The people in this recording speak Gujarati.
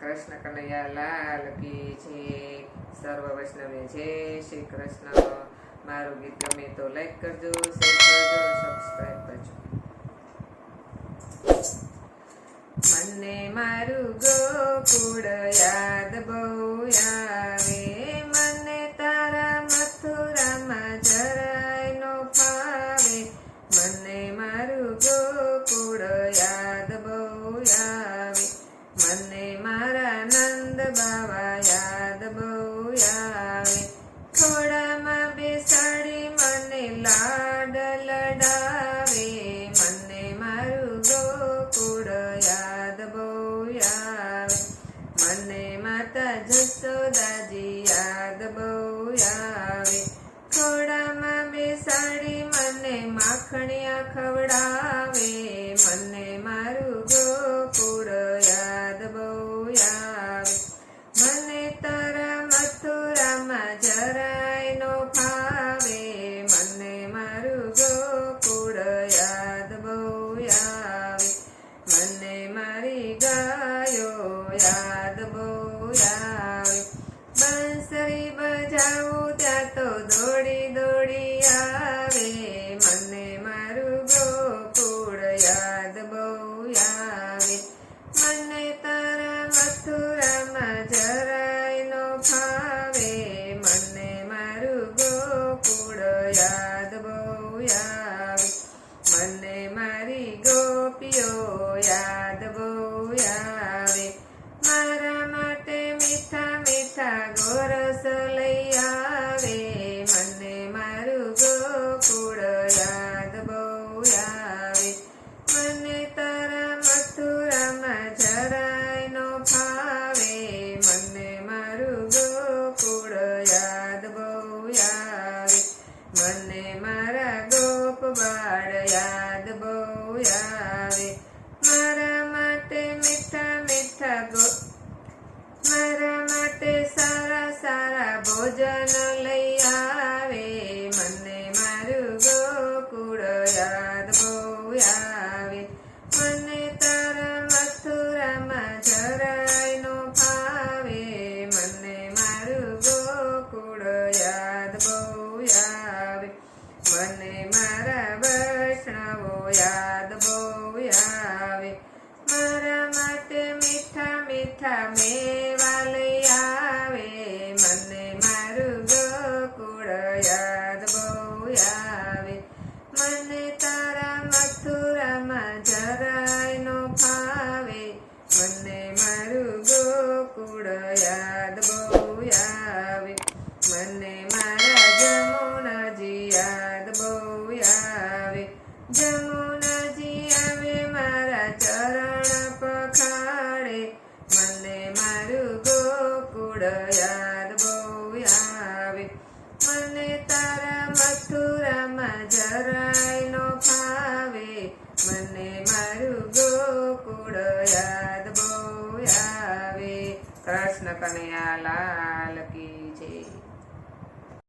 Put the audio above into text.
કૃષ્ણ કનૈયા લાલ કી છે સર્વ વૈષ્ણવે જય શ્રી કૃષ્ણ. મારું ગીત ગમે તો લાઈક કરજો શેર કરજો સબસ્ક્રાઈબ કરજો. મને મારું ગોકુળ યાદ બહુ આવે. મને તારા મથુરામાં જરાય નો ફાવે. મને મારું ગોકુળ યાદ માતા જસોદાજી યાદ બહુ આવે. થોડામાં બેસાડી મને માખણિયા ખવડાવે. મારી ગાયો યાદ બહુ આવે. બંસરી બજાવું મારી ગોપીઓ યાદ બહુ આવે મારા માટે મીઠા મીઠા ગોરસ લઈ આવે. મને મારું ગોકુળ યાદ બહુ આવે મને તારા મથુરામાં જરાય નો ફાવે મને મારું ગોકુળ યાદ બહુ આવે મને મારા બાળ યાદ બહુ આવે. મારા માટે મીઠા મીઠા મારા માટે સારા સારા ભોજન લઈ આવે. મને મારું ગોકુળ યાદ બહુ આવે. મને તારા મથુરામાં જરાય નો ફાવે મને મારું ગોકુળ મીઠા મીઠા આવે, મને મારું ગોકુળ યાદ બહુ આવે. મને તારા મથુરામાં જરાય નો ફાવે, મને મારું ગોકુળ યાદ બહુ આવે. મને મારા જમુનાજી યાદ બહુ આવે. જમુનાજી ગોકુળ યાદ બહુ આવે. મને તારા મથુરામાં જરાય નો ફાવે મને મારું ગોકુળ યાદ બહુ આવે. કૃષ્ણ કનૈયા લાલ કી જય.